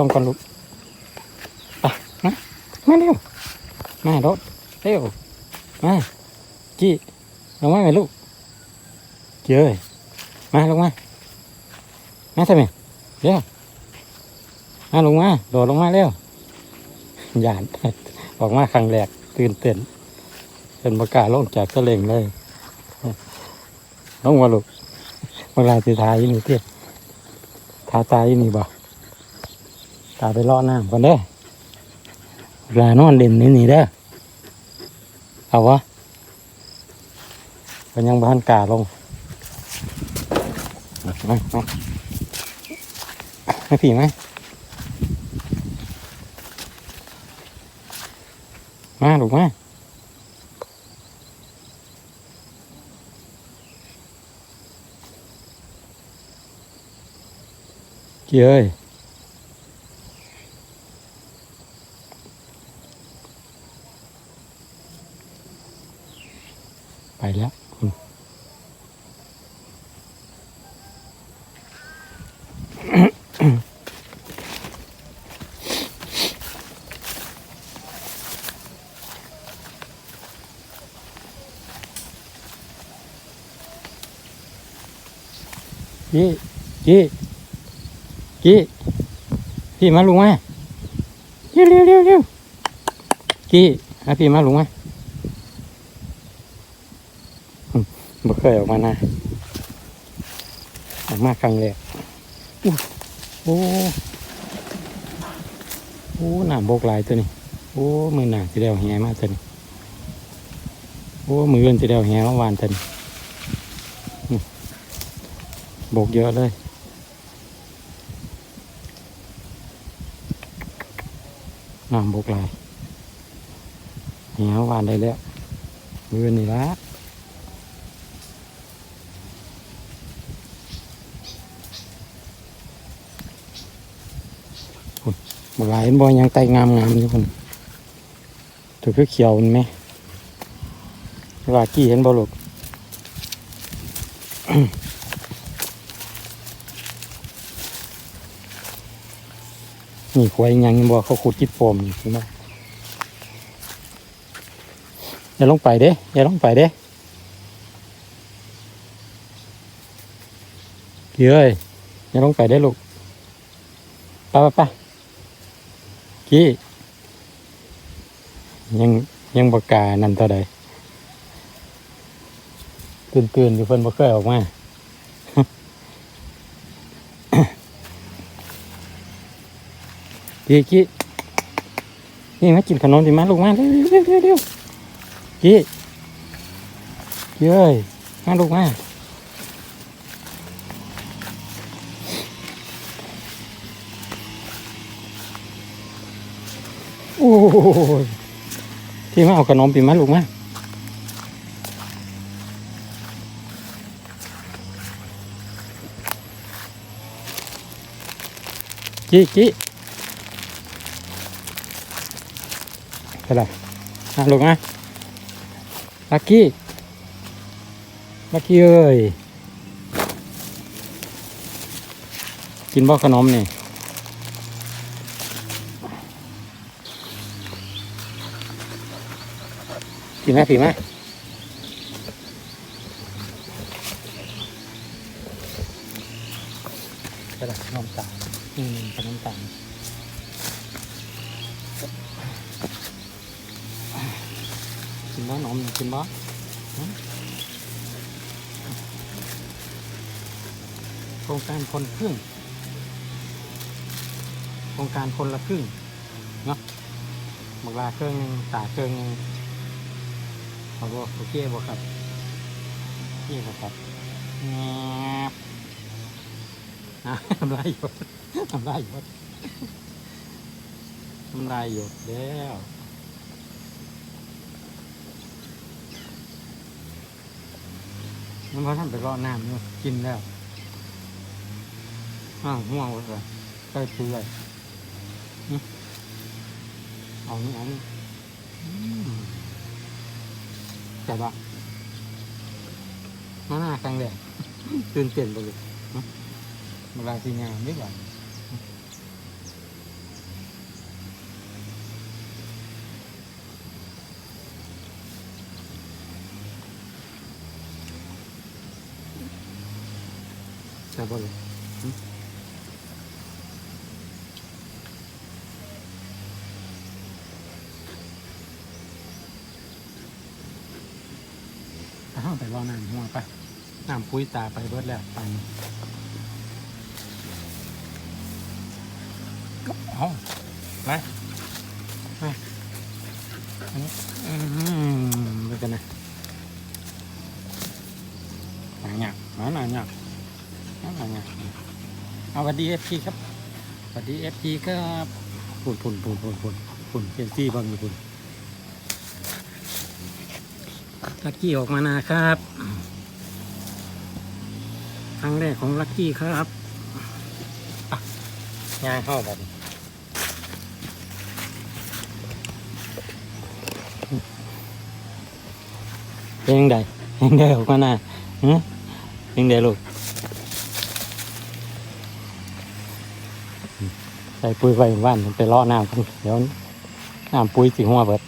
ลงก่อนลูกไปมามาเร็วมารถเร็วมาจี้ลงมาไหมลูกเจ้ยมาลงมามาทำไมเร็วมาลงมาโดดลงมาเร็วหยานออกมาครั้งแรกตื่นเต้นเป็นประกาศลงจากเสลงเลยลงมาลูกเวลาสิทายนี่เตี้ยทาตายนี่บ่ ตาไปเลาะน้ำก่อนเด้อลานอนเล่นนี่นี่เด้อเอาวะมันยังบ้านกาลงมามามาไม่ผีไหมมาลูกมาเจ้ย ไปแล้วคุณ กี้กี้กี้พี่มาลุงมเร็วเร็วเร็วเร็วกี้เอาพี่มาลุงไหมบ่เคยออกมานะออกมาครั้งแรกอู้โอ้โอ้หนามบกลายตัวนี้โอ้มือหนาสิเดียวแหมาตัวนี้โอ้มือเงินสิเดียวแหมาวานตัวนี้ บกเยอะเลยนามบกหลายแหมาวานได้แล้วมือนี่ละบหลายบ่ยังไตงามงามอยู่คนถูกเขียวมันไหมว่ากี้เห็นบ่ลูก นี่ควายยังบ่เขาขุดจิตโฟมอยู่เห็นบ่อย่าลงไปเด้อย่าลงไปเด้เฮ้ยอย่าลงไปเด้ลูกไปไปไปกี้ยังยังบกล้านั่นเท่าใดตื่นตื่นอยู่เพิ่นบ่เคยออกมา กี้กี้นี่มากินขนมสิมาลูกมาเร็วเร็วเร็วเร็วกี้กี้เอ้ยมาลูกมาโอ้ยพี่มาเอาขนมปีมาลูกมากี้กี้ อะไรมาลูกมลักกี้ลักกี้เอ้ยกินบ่ขนมนี่ผีไหมผีไหมกระดาษน้ำตาอืม บ้านมกินบ้าโครงการคนครึ่งโครงการคนละครึ่งเนาะบักลาเครื่องตาเครื่องหนึงเอาบ่โอเคบ่ครับโอเคบ่ครับแงบอะทำลายหยดทำลายหยดทำลายหยดแล้ว มันพอท่านไปรอน้ำอยู่กินแล้วอ้าวห่วงเลยใกล้เปื่อยเอานี่เอานี่อืมแต่ว่าหน้าครั้งแรกตื่นเต้นไปเลยเวลาที่งานไม่ไหว ซ่บบ่เลยหึอ้าวไปรอน้ำหัวไปน้ำปุ้ยตาไปเบิดแล้วไปเอาไปไปอันนี้อืมไปกันนะหนาหนักหนาหนาหนักหนาหนาหนักเอาส วัสดีเอฟพีครับสวัสดีเอฟพีครับปุ่นปุ่นปุ่นปุ่นปุ่นปุ่นเจนซี่บางอยู่ปุ่นลักกี้ออกมานะครับครั้งแรกของลักกี้ครับอะงานเข้าแบบนี้เป็นยังไงเป็นยังไงออกมาหน้าฮะเป็นยังไงลูก ใส่ปุ๋ยไว้บ้านมันไปเลาะน้ำกันเดี๋ยวน้ำปุ๋ยสิหัวเบิด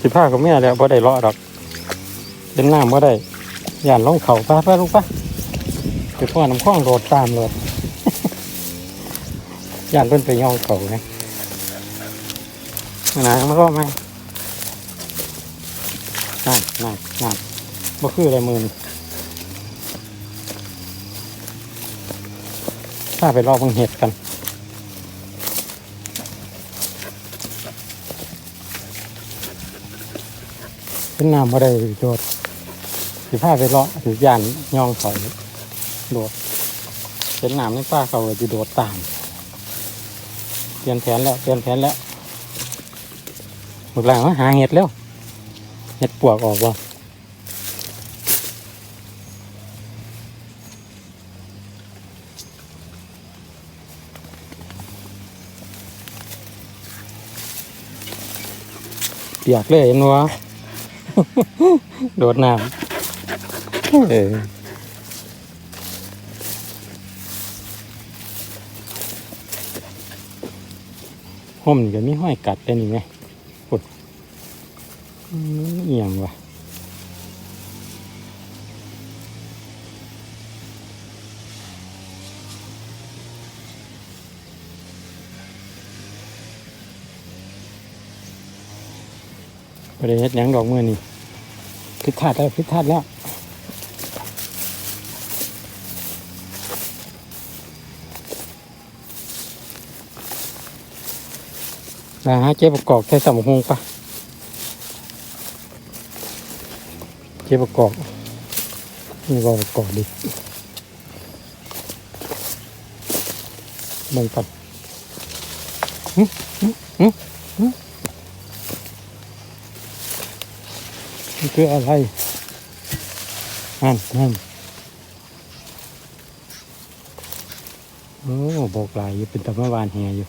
สิผ้าก็ไม่อะไรพอได้เลาะดอกเล่นน้ำก็ได้ย่านลงเขาป้าป้าลูกป้าไปพ่อน้ำคล้องโดดตามเลยย่านเพิ่นไปย่องเขาไงมาไหนมาก็มานั่นนั่นนั่นบ่คืออะไรมือนี่ ถ้าไปรอบางเห็ดกันเป็นน้ำบ่ได้โดดสิพาไปเลาะถือยานย่องเขาโดดเป็นน้ำในป้าเขาจะโดดตามเปลี่ยนแผนแล้วเปลี่ยนแผนแล้วหมดแล้วหาเห็ดแล้ว เห็ดปวกออกว่ะ เปียกเลยเห็นวะโดดน้ำเออห่มก็มีห้อยกัดเลยนี่ไงปุดเอียงว่ะ ประเลยวเฮ็ดหยังดอกเมื่อนี่พิดทัดแล้วพิดทัดแล้วนะฮะเจ๊ประกอบใช้สมหงปะเจ๊ประกอบนี่ว่าประกอบดิมองกันหึหึหึหึมั นคืออะไรนั่นนั่นโอ้บอกลายอยู่เป็นตะมะวานแหอยู่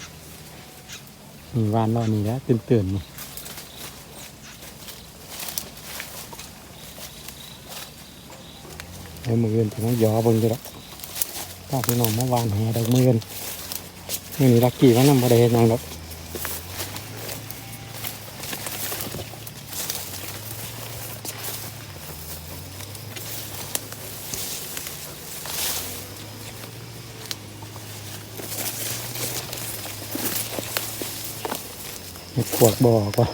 นี่วานรานี่แล้วตื่นตื่นๆนี่เดี๋ยวมือเงินถึงย่อเบิ่งจะละถ้าพี่น้องเมื่อวานแห่ดอกมือเงินนี่นี่ลักกี้ว่านำบ่ได้เฮ็ดหยังดอก ขวดบ่ออกว่ะ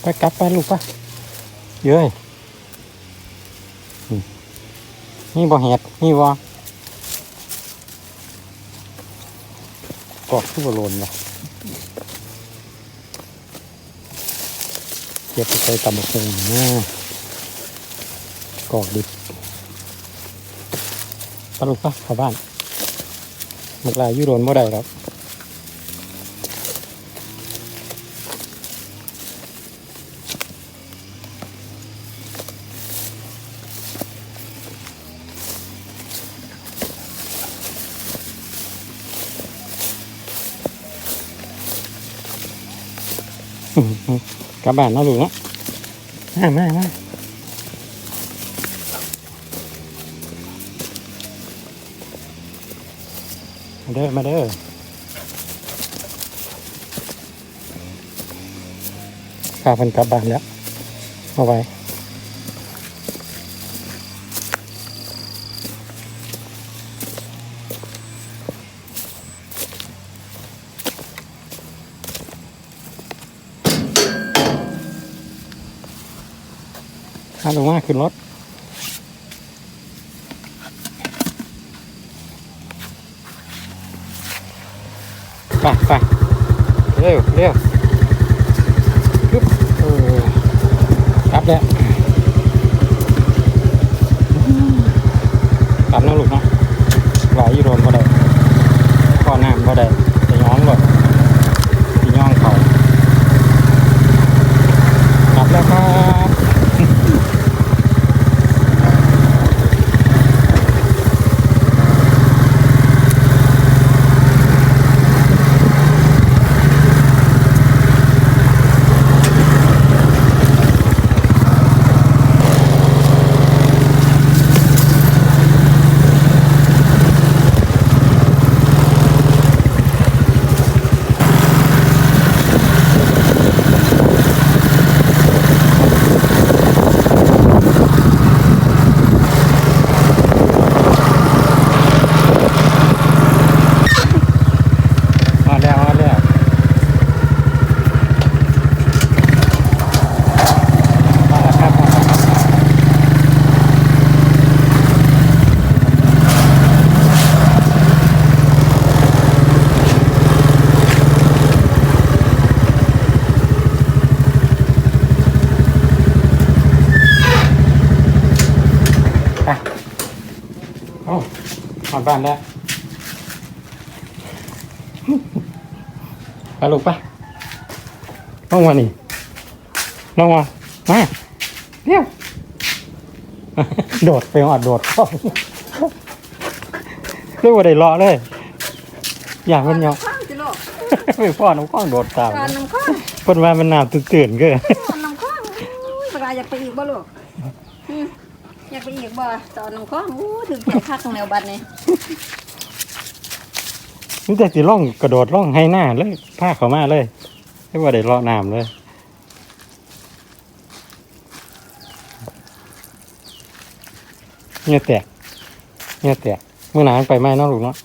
ไปกลับไปลูกไปเย้ยนี่นี่บ่เห็ดนี่บ่กอกทุบโลนว่ะ ก็บไปใส่ตำบักหุ่งนะกอกดิบปลุกปะเข้าบ้านหมกลายยุโรนบ่ได้ครับ กับบ้านนะลูกเนาะมามามามาเด้อมาเด้อพาเพิ่นกลับบ้านแล้วเอาไว้าลงมาขึ้นรถไปไปเร็วเร็วปึ๊บเออกลับแล้วกลับแล้วลูกเนาะไหวอยู่โดนบ่ได้ข้อน้ำบ่ได้จะย้อนหลดจะย่องเขากลับแล้วครับ มาแล้วมาแล้วมาแล้วครับมาแล้วไปโอ้มาบ้านแล้ว ไปลูกไปลงมานี่ลงมามาเดี๋ยวโดดไปหอดโดดเข้าเรียกว่าได้เลาะเลย อยากมันเหยาะข้างจิโลกไปพ่อน้องข้องโดดตามการน้ำข้างเพิ่นว่ามันน้ำตื่นๆก็การน้ำข้างอุ้ยปลาอยากไปอีกบ่ลูกอืมอยากไปอีกบ่ตอนน้ำข้างอู้ถึงแค่คักแนวบัดนี้ นี่แต่สิล่องกระโดดล่องให้หน้าเลยผ้าเขามาเลยไม่ว่าได้เลาะน้ำเลยเนี่ยแตกเนี่ยแตกเมื่อหนานไปไหมเนาะลูกเนาะ